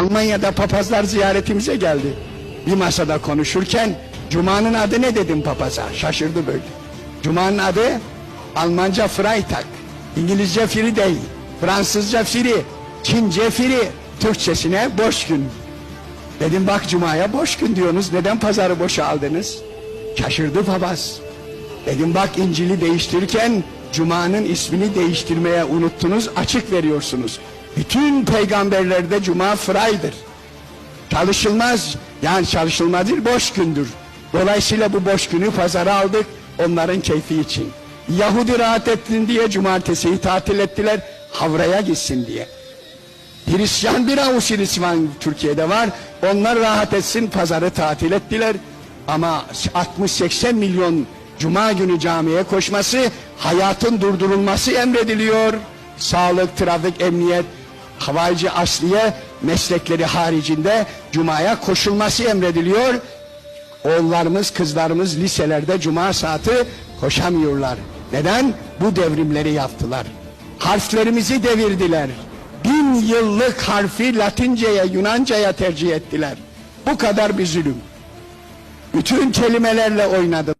Almanya'da papazlar ziyaretimize geldi. Bir masada konuşurken Cuma'nın adı ne dedim papaza? Şaşırdı böyle. Cuma'nın adı Almanca Freitag, İngilizce Friday, Fransızca Firi, Çince Firi, Türkçesine boş gün. Dedim bak Cuma'ya boş gün diyorsunuz. Neden pazarı boşa aldınız? Şaşırdı papaz. Dedim bak İncil'i değiştirirken Cuma'nın ismini değiştirmeye unuttunuz. Açık veriyorsunuz. Bütün peygamberlerde Cuma Fray'dır. Çalışılmaz. Yani çalışılmaz değil boş gündür. Dolayısıyla bu boş günü pazara aldık onların keyfi için. Yahudi rahat etsin diye cumartesiyi tatil ettiler. Havraya gitsin diye. Hristiyan bir avuç Hristiyan Türkiye'de var. Onlar rahat etsin pazarı tatil ettiler. Ama 60-80 milyon cuma günü camiye koşması hayatın durdurulması emrediliyor. Sağlık, trafik, emniyet, havaycı asliye meslekleri haricinde cumaya koşulması emrediliyor. Oğullarımız, kızlarımız liselerde cuma saati koşamıyorlar. Neden? Bu devrimleri yaptılar. Harflerimizi devirdiler. Bin yıllık harfi Latinceye, Yunanca'ya tercih ettiler. Bu kadar bir zulüm. Bütün kelimelerle oynadı.